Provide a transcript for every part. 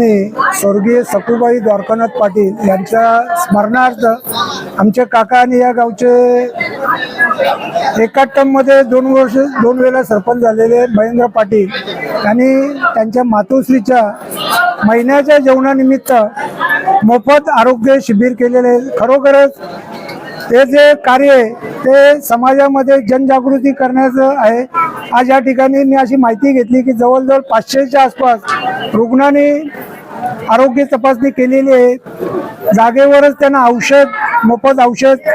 स्वर्गीय सकुबाई द्वारकानाथ पाटील यांच्या स्मरणार्थ आमच्या काका आणि या गावचे एका टर्ममध्ये दोन वर्ष दोन वेळेला सरपंच झालेले महेंद्र पाटील यांनी त्यांच्या मातोश्रीच्या महिन्याच्या जेवणानिमित्त मोफत आरोग्य शिबिर केलेले. खरोखरच ते जे कार्य आहे ते समाजामध्ये जनजागृती करण्याचं आहे. आज या ठिकाणी मी अशी माहिती घेतली की जवळजवळ पाचशेच्या आसपास रुग्णांनी आरोग्य तपासणी केलेली आहे. जागेवरच त्यांना औषध मोफत औषध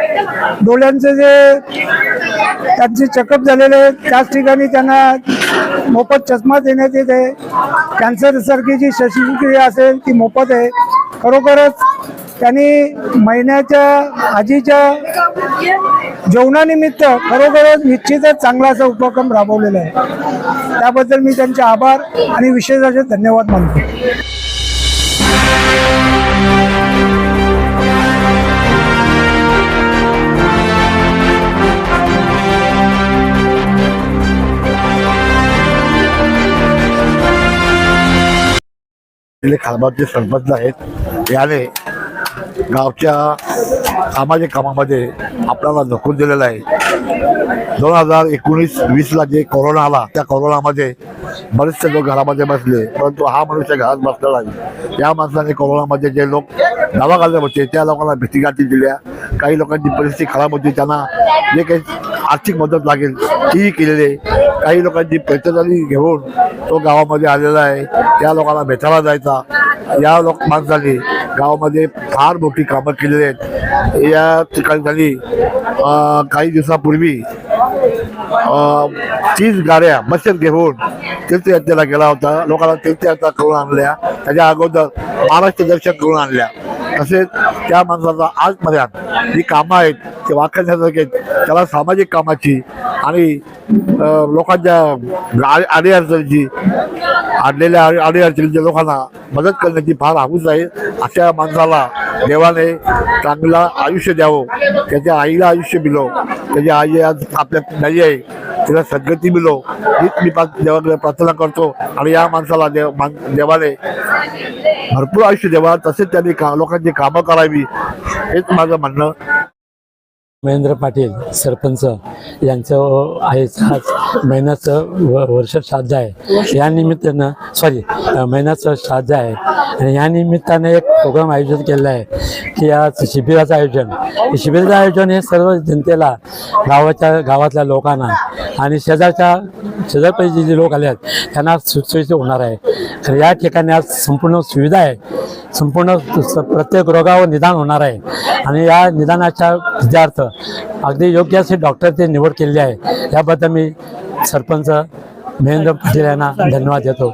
डोळ्यांचे जे त्यांचे चेकअप झालेले आहेत त्याच ठिकाणी त्यांना मोफत चष्मा देण्यात येत आहे. कॅन्सरसारखी जी शस्त्रक्रिया असेल ती मोफत आहे. खरोखरच त्यांनी महिन्याच्या आजीच्या जेवणानिमित्त खरोखरच निश्चितच चांगला असा उपक्रम राबवलेला आहे. त्याबद्दल मी त्यांचे आभार आणि विशेष असे धन्यवाद मानतो. खालबागचे सरपंच आहेत. याने गावच्या सामाजिक कामामध्ये आपल्याला झोकून दिलेलं आहे. दोन हजार एकोणीस वीसला जे कोरोना आला त्या कोरोनामध्ये बरेचसे लोक घरामध्ये बसले परंतु हा मनुष्य घरात बसलेला आहे या माणसाने कोरोनामध्ये जे लोक दवाखान्यात होते त्या लोकांना भीतीगाठी दिल्या काही लोकांची परिस्थिती खराब होती त्यांना जे काही आर्थिक मदत लागेल तीही केलेली आहे. काही लोकांची पेटदारी घेऊन तो गावामध्ये आलेला आहे. त्या लोकांना भेटायला जायचा. या लोक माणसांनी गावामध्ये फार मोठी कामं केलेली आहेत. या ठिकाणी काही दिवसापूर्वी तीस गाड्या बसेत घेऊन तीर्थयात्रेला गेला होता. लोकांना तीर्थयात्रा करून आणल्या. त्याच्या अगोदर महाराष्ट्र दर्शन करून आणल्या. तसेच त्या माणसाचा आजपर्यंत जी कामं आहेत ते वाखाणण्यासारखे आहेत. त्याला सामाजिक कामाची आणि लोकांच्या अडीअडचणीची आणलेल्या अडीअडचणीच्या लोकांना मदत करण्याची फार हाऊस आहे. अशा माणसाला देवाने चांगला आयुष्य द्यावं त्याच्या आईला आयुष्य मिलो त्याची आई आज आपल्या नाही आहे तिला सद्गती मिलो हीच मी देवाकडे प्रार्थना करतो. आणि या माणसाला देव मान- देवाने भरपूर आयुष्य द्यावा तसेच त्यांनी का लोकांची कामं करावी हेच माझं म्हणणं. महेंद्र पाटील सरपंच यांचं आहे आज महिन्याचं वर्ष श्राद्ध आहे या निमित्तानं सॉरी महिन्याचं श्राद्ध आहे आणि ह्या निमित्ताने एक प्रोग्राम आयोजित केलेला आहे की या शिबिराचं आयोजन. शिबिराचं आयोजन हे सर्व जनतेला गावाच्या गावातल्या लोकांना आणि शेजारच्या शेजारपैकी जे लोक आले आहेत त्यांना सुटसुटीत होणार आहे. तर या ठिकाणी आज संपूर्ण सुविधा आहे. संपूर्ण स- प्रत्येक रोगावर निदान होणार आहे. आणि या निदानाच्या विद्यार्थ अगदी योग्य असे डॉक्टरची निवड केलेली आहे. याबद्दल मी सरपंच महेंद्र पाटील यांना धन्यवाद देतो.